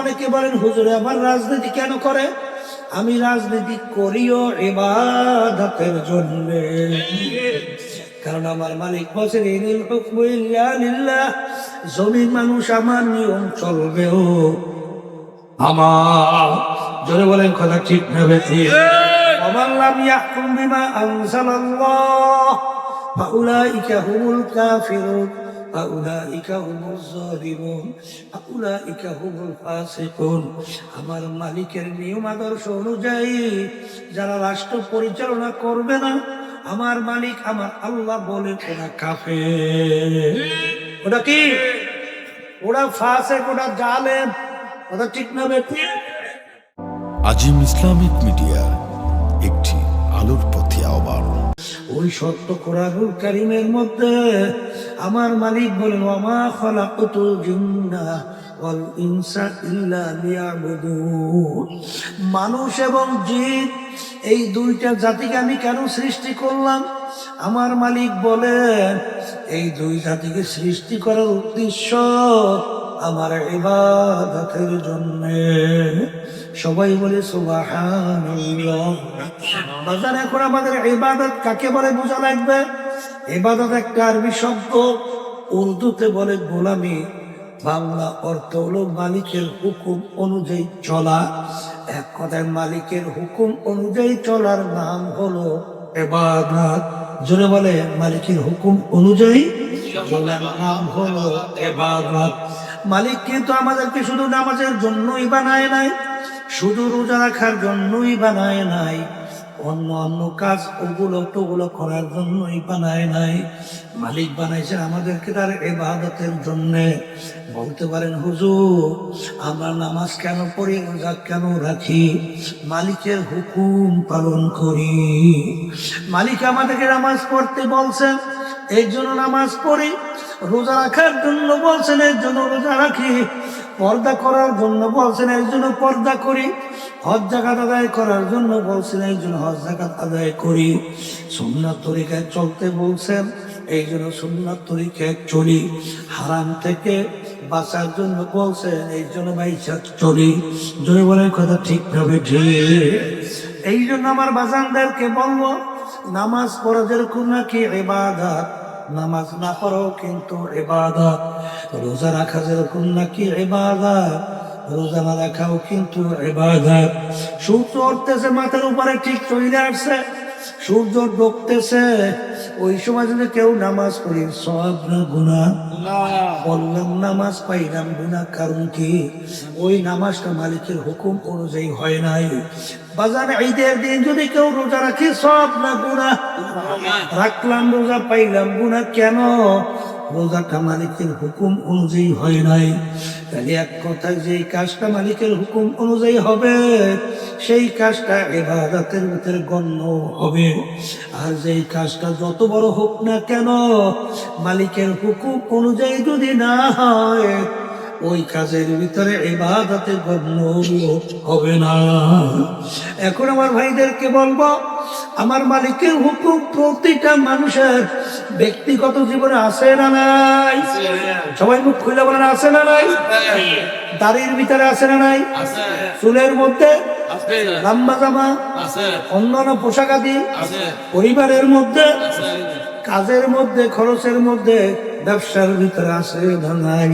অনেকে বলেন, হুজুরে আমার রাজনীতি কেন করে? আমি রাজনীতি করিও এবার জন্য। কারণ আমার মালিক বসেন জমির মানুষ আমার নিয়ম চলবেও। আমার জোরে বলেন কথা ঠিক ভাবে আমার অমাল্লাম ইয়াকুম বিমা আনসালাল্লাহ ফাউলাইকা হুমুল কাফিরুন। আমার মালিকের নিয়ম আদর্শ অনুযায়ী যারা রাষ্ট্র পরিচালনা করবে না, আমার মালিক আমার আল্লাহ বলে ওরা কাফে ওটা কি? ওরা ফাঁসে ওরা জালে ওটা ঠিক না আজিম ইসলামিক মিডিয়া একটি আলোর পথে আহ্বান। ওই সত্য কোরআনুল কারিমের মধ্যে আমার মালিক বলেন ওমা খলাকতুল জিন্না ওয়াল ইনসা ইল্লা লিয়াবুদুন। মানুষ এবং জিন, এই দুইটা জাতিকে আমি কেন সৃষ্টি করলাম? আমার মালিক বলেন, এই দুই জাতিকে সৃষ্টি করার উদ্দেশ্য আমার ইবাদতের জন্য। সবাই বলে বাজার এখন আমাদের ইবাদত কাকে বলে বোঝা লাগবে? ইবাদত একটা আরবি শব্দ। উর্দুতে বলে গোলামি। বাংলা অর্থ হলো মালিকের হুকুম অনুযায়ী চলা। এক কথায় মালিকের হুকুম অনুযায়ী চলার নাম হলো এবাদত জোরে বলে, মালিকের হুকুম অনুযায়ী চলার নাম হলো এবাদত মালিক কিন্তু আমাদেরকে শুধু নামাজের জন্যই বানায় নাই, শুধু রোজা রাখার জন্যই বানায় নাই, অন্য অন্য কাজ ওগুলো টোগুলো করার জন্যই বানায় নাই। মালিক বানাইছে আমাদেরকে তার এবাদতের জন্য। বলতে পারেন, হুজুর, আমরা নামাজ কেন পড়ি, রোজা কেন রাখি? মালিকের হুকুম পালন করি। মালিক আমাদেরকে নামাজ পড়তে বলছেন এই জন্য নামাজ পড়ি রোজা রাখার জন্য বলছেন এর জন্য রোজা রাখি। পর্দা করার জন্য বলছেন, এই জন্য পর্দা করি। হজ জাকাত আদায় করার জন্য বলছেন, এই জন্য হজ জাকাত আদায় করি। সুন্নাত তরিকায় চলতে বলছেন, এই জন্য সুন্নাত তরিকায় চলি। হারাম থেকে বাঁচার জন্য বলছেন, এই জন্য বাইচা চলি। জোরে বলে কথা ঠিকভাবে ঠিক। এই জন্য আমার বাজানদেরকে বলব, নামাজ পড়া যেরকম নাকি এবাদাত নামাজ না পড়ো কিন্তু এবাদত রোজা রাখা যেরকম নাকি এবাদত রোজা না রাখাও কিন্তু এবাদত সূর্য উঠতেছে, মাথার উপরে ঠিক চলে আসছে। সূর্য ডুবতেছে ওই সময় যদি কেউ নামাজ পড়ে সব না গুণা বললাম নামাজ পাইলাম গুণা কারণ কি? ওই নামাজটা মালিকের হুকুম অনুযায়ী হয় নাই। বাজার ঈদের দিন যদি কেউ রোজা রাখি সব না গুণা রাখলাম রোজা পাইলাম গুণা কেন? রোজাটা মালিকের হুকুম অনুযায়ী হয় নাই। তাহলে এক কথায় যেই কাজটা মালিকের হুকুম অনুযায়ী হবে সেই কাজটা এবাদাতের ভিতরে গণ্য হবে। আর যেই কাজটা যত বড় হোক না কেন, মালিকের হুকুম অনুযায়ী যদি না হয়, ওই কাজের ভিতরে এবাদাতে গণ্য হবে না। এখন আমার ভাইদেরকে বলব আমার মালিকের হুকুম প্রতিটা মানুষের ব্যক্তিগত জীবনে আছে না নাই? সবাই মুখ খুলে বলেন আছে না নাই? দাড়ির ভিতরে আছে না নাই? চুলের মধ্যে? লম্বা জামা? অন্যান্য পোশাক আদি? পরিবারের মধ্যে? কাজের মধ্যে খরচের মধ্যে? ব্যবসার ভিতরে আছে ধানাই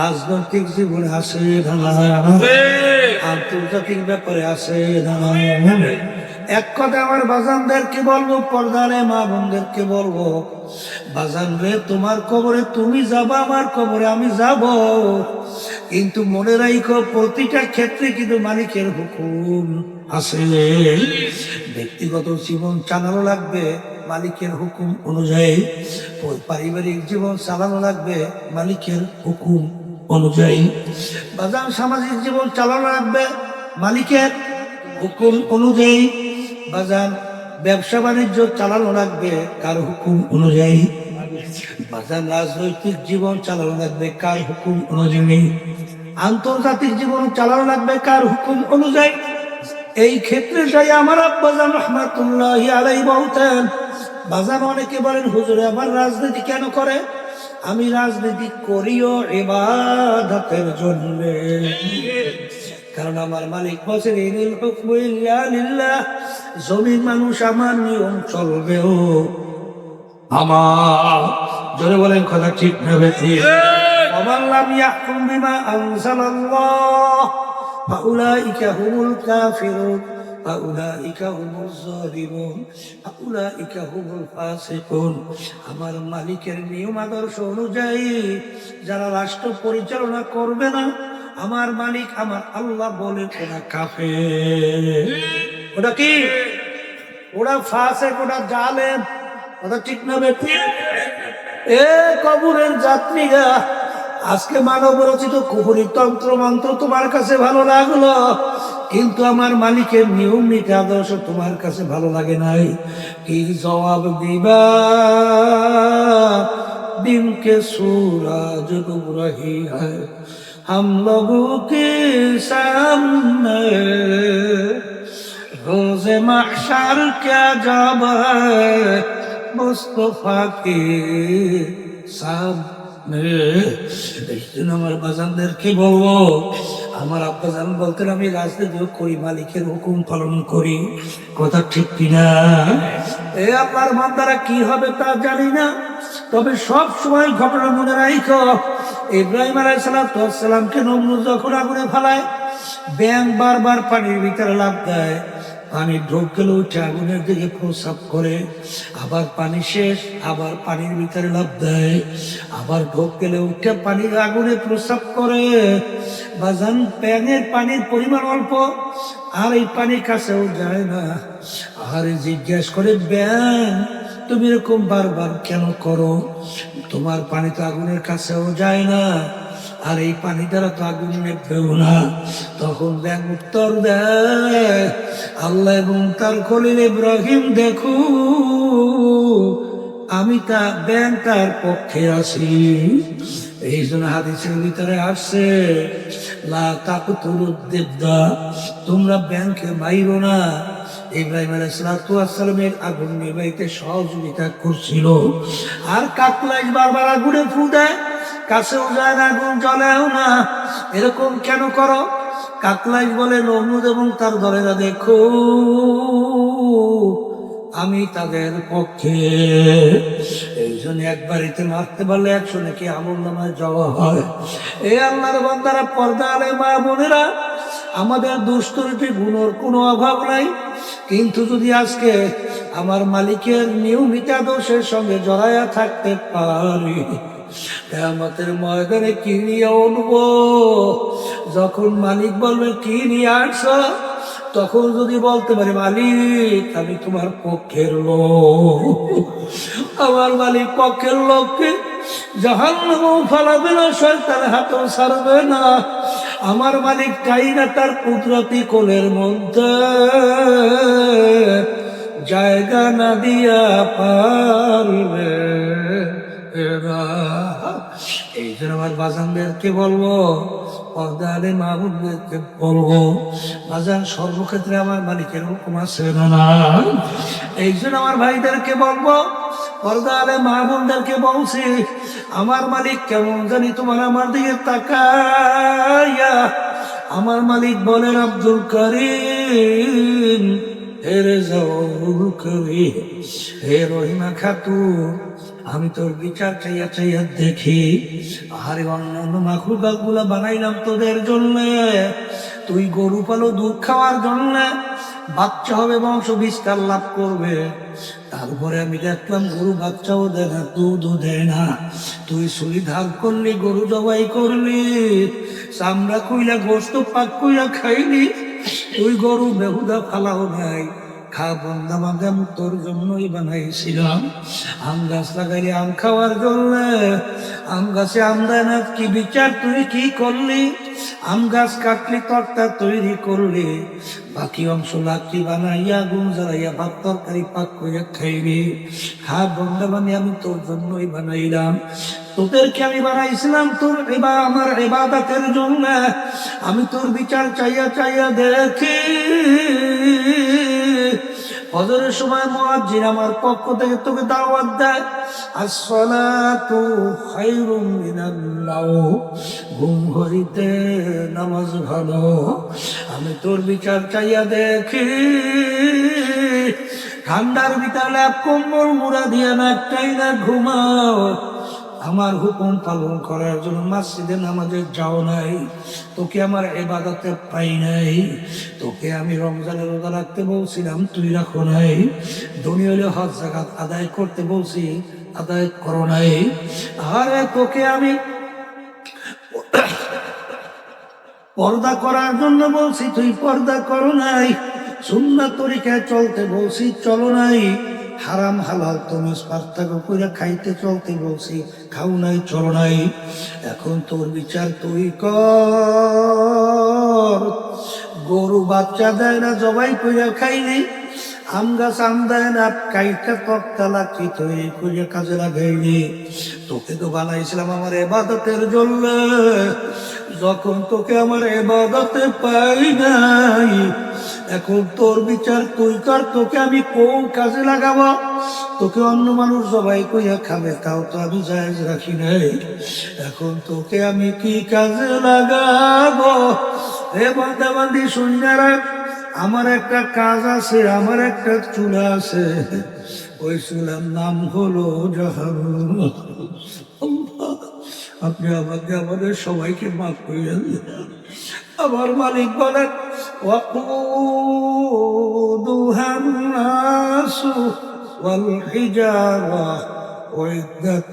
রাজনৈতিক জীবনে আছে ধানাই আন্তর্জাতিক ব্যাপারে আছে ধানাই এক কথা আমার বাজানদেরকে বলব, পর্দারে মা বোনদেরকে বলব, বাজান রে, তোমার কবরে তুমি যাবা, আমার কবরে আমি যাব। কিন্তু মনে রাখো প্রতিটা ক্ষেত্রে কিন্তু মালিকের হুকুম আছে। ব্যক্তিগত জীবন চালানো লাগবে, মালিকের হুকুম অনুযায়ী। পারিবারিক জীবন চালানো লাগবে, মালিকের হুকুম অনুযায়ী। বাজার সামাজিক জীবন চালানো লাগবে, মালিকের হুকুম অনুযায়ী। বাজার, ব্যবসা বাণিজ্য চালানো লাগবে কার হুকুম অনুযায়ী? বাজার, রাজনৈতিক জীবন চালানো লাগবে কার হুকুম অনুযায়ী? আন্তর্জাতিক জীবন চালানো লাগবে কার হুকুম অনুযায়ী? এই ক্ষেত্রে যাই আমার আব্বাজান রহমাতুল্লাহ আলাই বলতেন বাজান অনেকে বলেন, হুজুরে আমার রাজনীতি কেন করে? আমি রাজনীতি করিও এবাদতের জন্য। কারণ আমার মালিক বলছেন জমির মানুষ আমার নিয়ম চলবে চলবেও। আমার জোরে বলেন কথা ঠিক নেবে অমাল্লাম ইয়াকুম বিমা আনসালাল্লাহ ফাউলাইকা হুমুল কাফিরুন আমার মালিকের নিয়ম আদর্শ অনুযায়ী যারা রাষ্ট্র পরিচালনা করবে না আমার মালিক আমার আল্লাহ বলেন, ওরা কাফে ওটা কি? ওরা ফাঁসে ওটা জালেন ওটা ঠিক না বেটি এ কবরের যাত্রীরা, আজকে মানব রচিত কুহুরি তন্ত্র মন্ত্র তোমার কাছে ভালো লাগল, কিন্তু আমার মালিকের নিয়ম নীতি আদর্শ তোমার কাছে ভালো লাগে নাই। কি জবাব দিবা? দিনকে সুরাজ গুবরাহি হয় हम लोगों के सामने रोज महशर क्या जब है मुस्तफा के সামনে এই জন্য আমার বাজানদেরকে বলবো আমার আব্বাজান বলতেন আমি রাজনীতিও করি মালিকের হুকুম পালন করি কথা ঠিক কিনা এ আপনার মান্দারা কি হবে তা জানি না তবে সব সময় ঘটনা মনে রাখো ইব্রাহিম আলাইসালামকে নমরুদ যখন আগুনে ফেলায়? ব্যাং বারবার পানির ভিতরে লাভ দেয়, পানি ঢোক গেলে, উঠে আগুনের দিকে প্রসাব করে, আবার পানি শেষ, আবার পানির ভিতরে লাভ দেয়, আবার ঢোক গেলে উঠে পানির আগুনে প্রসাব করে। বাজান, ব্যাঙের পানির পরিমাণ অল্প, আর এই পানির কাছেও যায় না। আর জিজ্ঞেস করে ব্যাং তুমি এরকম বারবার কেন করো? তোমার পানি তো আগুনের কাছেও যায় না, আর এই পানি দ্বারা তো আগুন নেবেও না। তখন ব্যাং উত্তর দেয়, আল্লাহ এবং তার খলিল ইব্রাহিম, দেখু, আমি তা ব্যাং তার পক্ষে আছি। এই জন্য হাদিসের ভিতরে আসছে, লা তাকুতুরুদ্দিদ্দা তোমরা ব্যাংকে মাইরো না। ইব্রাহিম আলাইসালামের আগুন নিবাইতে সহযোগিতা করছিল। আর কাকলাইশ বারবার আগুনে ফু দেয়, কাছেও যায় না, আগুন জ্বলেও না। এরকম কেন করো? কাকলাইশ বলে নমরুদ এবং তার দলেরা, দেখো, আমি তাদের পক্ষে এই জন্য এক বাড়িতে মারতে পারলে একশো নাকি আমল নামায় যাওয়া হয়। এই আল্লাহর বান্দারা, পর্দা আলে মা বোনেরা, আমাদের দুষ্টরটি গুণর কোনো অভাব নাই। কিন্তু যদি আজকে আমার মালিকের নিয়মিত আদর্শের সঙ্গে জড়াইয়া থাকতে পারি আমাদের ময়দানে কি নিয়ে উঠব? যখন মালিক বলবে, কি নিয়ে আসছ? তখন যদি বলতে পারি, মালিক, আমি তোমার পক্ষের লোক। আমার মালিক পক্ষের লোককে জাহান ফালাবে না শয়তান হাতও ছাড়বে না। আমার মালিক চাই না তার কুদরতি কোলের মধ্যে। জায়গা না দিয়া পারবে এই জন্য আমার বাজানদেরকে বলব পর্দালে মাহবুবদেরকে বলব, বাজান সর্বক্ষেত্রে আমার মালিকের হুকুম আছে না এই জন্য আমার ভাইদেরকে বলব পর্দালে মাহবুবদেরকে বলছি, আমার মালিক কেমন জানি তোমার আমার দিকে তাকাইয়া, আমার মালিক বলেন, আব্দুল করিম, হে রেজাউল করিম, হে রহিমা খাতুন, আমি তোর বিচার চাইয়া চাইয়া দেখি আরে অন্যান্য মাখলুকাতগুলা বানাইলাম তোদের জন্য, তুই গরু পালো দুধ খাওয়ার জন্য, বাচ্চা হবে বংশ বিস্তার লাভ করবে তারপরে আমি দেখলাম গরু বাচ্চাও দেয় না দুধও দেয় না তুই সুই ধার করলি, গরু জবাই করলি। চামড়া কইলা গোস্ত পাক কইলা খাইলি। তুই গরু বেহুদা ফালাও নাই। খা বন্ধা তোর জন্যই বানাইছিলাম। আম গাছ আম খাওয়ার জন্য। আম গাছে আম দেয় কি বিচার তুই কি করলি? আম গাছ কাটলি তরটা তৈরি করলি। বাকি অংশ লাকড়ি বানাইয়া গুণ জ্বালাইয়া, ভাত তরকারি পাক করে খাইবি খা বন্ধা বানি আমি তোর জন্যই বানাইলাম। তোদেরকে আমি বানাইছিলাম? তোর এবা আমার এবাদাতের জন্য। আমি তোর বিচার চাইয়া চাইয়া দেখি। ফজরের সময় মুয়াজ্জিন আমার পক্ষ থেকে তোকে দাওয়াত দেয়, আসসালাতু খায়রুম মিনান নাওম ঘুম হইতে নামাজ ভালো। আমি তোর বিচার চাইয়া দেখি। ঠান্ডার ভিতরে কম্বল মুড়া দিয়ে না একটাই না ঘুমাও। আমার হুকুম পালন করার জন্য মসজিদে নামাজে যাও নাই। তোকে আমার এবাদতে পাই নাই। তোকে আমি রমজানের রোজা রাখতে বলছিলাম, তুই রাখো নাই। দুনিয়ালে হজ জাগাত আদায় করতে বলছি, আদায় করো নাই। আরে তোকে আমি পর্দা করার জন্য বলছি, তুই পর্দা করো নাই। সুন্নাত তরিকায় চলতে বলছি, চলো নাই। হারাম হালাল, তুমি পার্থক্য করে খাইতে চলতে বলছি, খাও নাই, চলো নাই। এখন তোর বিচার তুই কর। গরু বাচ্চা দেয় না, জবাই করে খাইনি আম গাছ আম দেয় না, কাইটা তক্তা লাগছি তৈরি করে কাজে লাগাইনি তোকে তো বানাইছিলাম আমার এবাদতের জন্য। যখন তোকে আমার এবাদতে পাই নাই এখন তোর বিচার তুই কর? তোকে আমি কোন কাজে লাগাবো? তোকে অন্য মানুষ সবাই কইয়া খাবে, তাও তো আমি জায়জ রাখি নাই। এখন তোকে আমি কি কাজে লাগাবো? হে বান্ধা বান্ধি শুনজারা আমার একটা কাজ আছে, আমার একটা চুলা আছে। ওই চুলার নাম হলো আপনি আমাকে, আমাদের সবাইকে মাফ করিয়া দিন আমার মালিক বলেন وقودها الناس والحجارة أعدت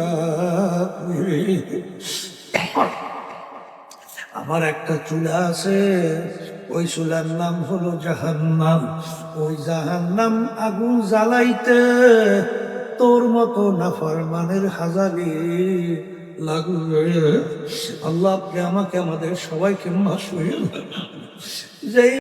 للكافرين আমার একটা চুলা আছে ওই চুলার নাম হলো জাহান্নাম ওই জাহান্নাম আগুন জ্বালাইতে তোর মতো নাফরমানের হাজারি লাগবে আল্লাহ আপনি আমাকে আমাদের সবাইকে মাস যেই